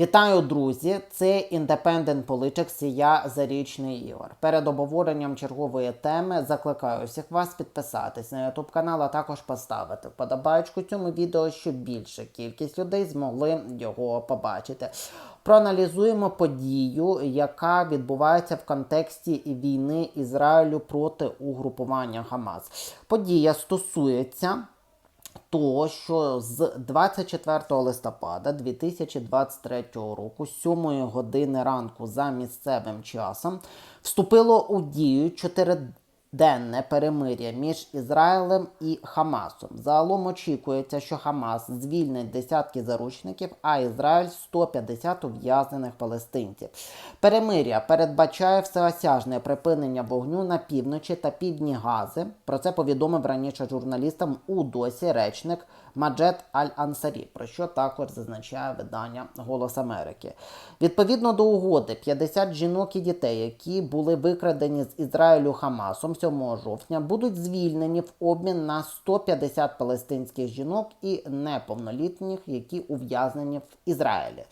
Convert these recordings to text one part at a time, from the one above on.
Вітаю, друзі! Це Independent Politics і я Зарічний Ігор. Перед обговоренням чергової теми закликаю всіх вас підписатись на YouTube канал, а також поставити вподобайку цьому відео, щоб більша кількість людей змогли його побачити. Проаналізуємо подію, яка відбувається в контексті війни Ізраїлю проти угрупування Хамас. Подія стосується того, що з 24 листопада 2023 року, з 7 години ранку за місцевим часом, вступило у дію чотириденне перемир'я між Ізраїлем і Хамасом. Загалом очікується, що Хамас звільнить десятки заручників, а Ізраїль 150 ув'язнених палестинців. Перемир'я передбачає всеосяжне припинення вогню на півночі та півдні Гази. Про це повідомив раніше журналістам у досі речник Маджет Аль-Ансарі, про що також зазначає видання Голос Америки. Відповідно до угоди, 50 жінок і дітей, які були викрадені з Ізраїлю Хамасом 7 жовтня, будуть звільнені в обмін на 150 палестинських жінок і неповнолітніх, які ув'язнені в Ізраїлі.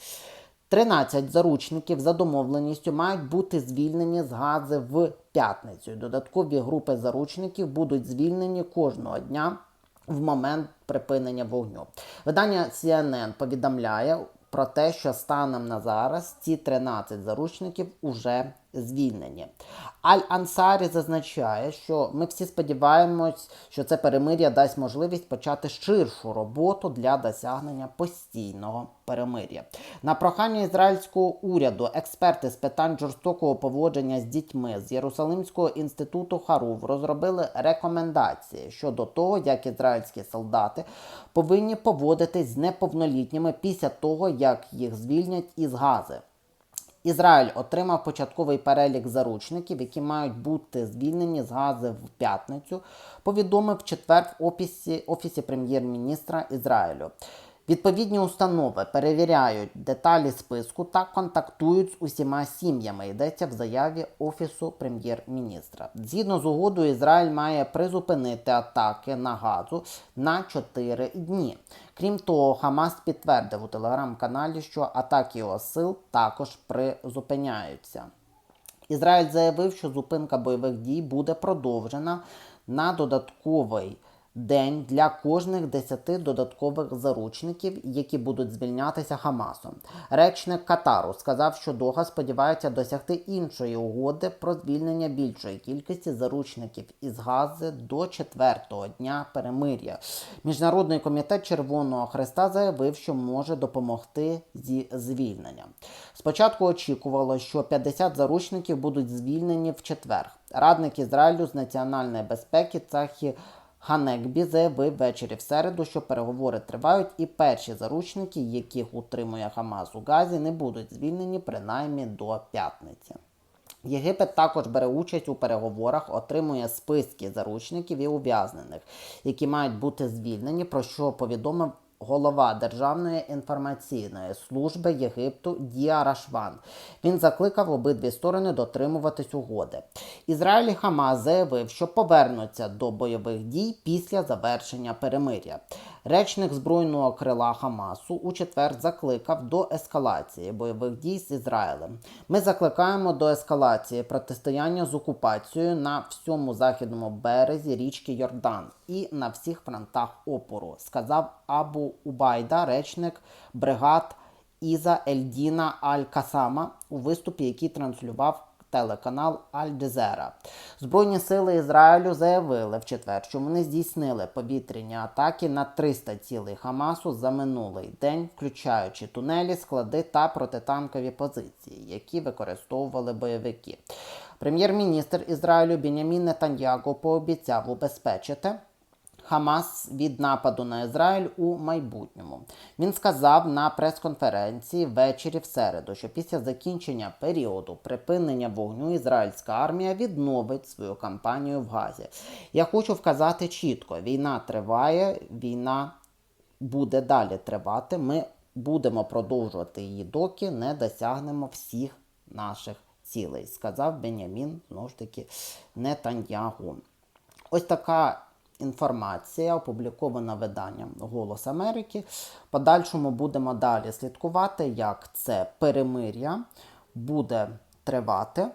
13 заручників за домовленістю мають бути звільнені з Гази в п'ятницю. Додаткові групи заручників будуть звільнені кожного дня в момент припинення вогню. Видання CNN повідомляє про те, що станом на зараз ці 13 заручників уже звільнені. Аль-Ансарі зазначає, що ми всі сподіваємось, що це перемир'я дасть можливість почати ширшу роботу для досягнення постійного перемир'я. На прохання ізраїльського уряду експерти з питань жорстокого поводження з дітьми з Єрусалимського інституту Харув розробили рекомендації щодо того, як ізраїльські солдати повинні поводитись з неповнолітніми після того, як їх звільнять із Гази. Ізраїль отримав початковий перелік заручників, які мають бути звільнені з Гази в п'ятницю. Повідомив четвер в офісі, офісі прем'єр-міністра Ізраїлю. Відповідні установи перевіряють деталі списку та контактують з усіма сім'ями. Йдеться в заяві Офісу прем'єр-міністра. Згідно з угодою, Ізраїль має призупинити атаки на газу на 4 дні. Крім того, Хамас підтвердив у телеграм-каналі, що атаки його сил також призупиняються. Ізраїль заявив, що зупинка бойових дій буде продовжена на додатковий день для кожних 10 додаткових заручників, які будуть звільнятися Хамасом. Речник Катару сказав, що Дога сподівається досягти іншої угоди про звільнення більшої кількості заручників із Гази до четвертого дня перемир'я. Міжнародний комітет Червоного Хреста заявив, що може допомогти зі звільненням. Спочатку очікувало, що 50 заручників будуть звільнені в четвер. Радник Ізраїлю з національної безпеки Цахі Ханекбі заявив ввечері в середу, що переговори тривають, і перші заручники, яких утримує Хамас у Газі, не будуть звільнені принаймні до п'ятниці. Єгипет також бере участь у переговорах, отримує списки заручників і ув'язнених, які мають бути звільнені, про що повідомив голова Державної інформаційної служби Єгипту Дія Рашван. Він закликав обидві сторони дотримуватись угоди. Ізраїль Хамас заявив, що повернуться до бойових дій після завершення перемир'я. Речник збройного крила Хамасу у четвер закликав до ескалації бойових дій з Ізраїлем. Ми закликаємо до ескалації протистояння з окупацією на всьому західному березі річки Йордан і на всіх фронтах опору, сказав Абу Убайда, речник бригад Іза Ельдіна Аль-Касама у виступі, який транслював телеканал Аль-Джезера. Збройні сили Ізраїлю заявили в четвер, що вони здійснили повітряні атаки на 300 цілей Хамасу за минулий день, включаючи тунелі, склади та протитанкові позиції, які використовували бойовики. Прем'єр-міністр Ізраїлю Бінямін Нетаньяго пообіцяв убезпечити. Хамас від нападу на Ізраїль у майбутньому. Він сказав на прес-конференції ввечері в середу, що після закінчення періоду припинення вогню ізраїльська армія відновить свою кампанію в Газі. Я хочу вказати чітко: війна триває, війна буде далі тривати. Ми будемо продовжувати її, доки не досягнемо всіх наших цілей, сказав Бенямін знову ж таки Нетаньягу. Ось така інформація, опублікована виданням Голос Америки. Подальшому будемо далі слідкувати, як це перемир'я буде тривати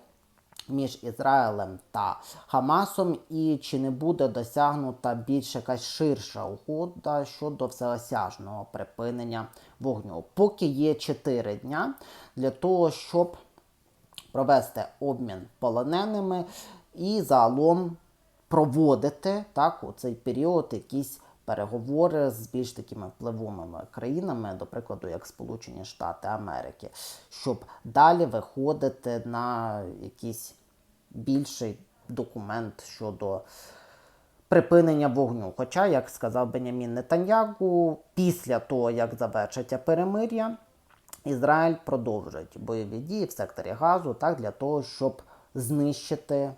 між Ізраїлем та Хамасом, і чи не буде досягнута більш якась ширша угода щодо всеосяжного припинення вогню. Поки є 4 дня для того, щоб провести обмін полоненими і загалом проводити так у цей період якісь переговори з більш такими впливовими країнами, до прикладу, як Сполучені Штати Америки, щоб далі виходити на якийсь більший документ щодо припинення вогню. Хоча, як сказав Бенямін Нетаньягу, після того, як завершиться перемир'я, Ізраїль продовжить бойові дії в секторі Газу так, для того, щоб знищити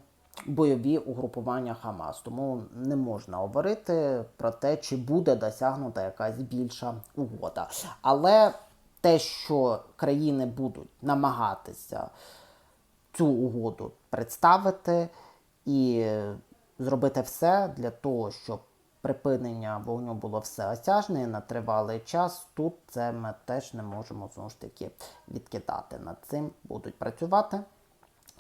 бойові угрупування Хамас. Тому не можна говорити про те, чи буде досягнута якась більша угода. Але те, що країни будуть намагатися цю угоду представити і зробити все для того, щоб припинення вогню було всеосяжне і на тривалий час. Тут це ми теж не можемо знову ж таки відкидати. Над цим будуть працювати.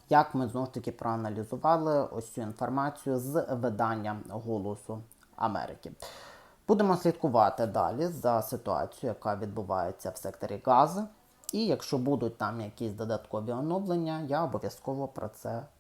Як ми знову ж таки проаналізували ось цю інформацію з видання Голосу Америки. Будемо слідкувати далі за ситуацією, яка відбувається в секторі Гази. І якщо будуть там якісь додаткові оновлення, я обов'язково про це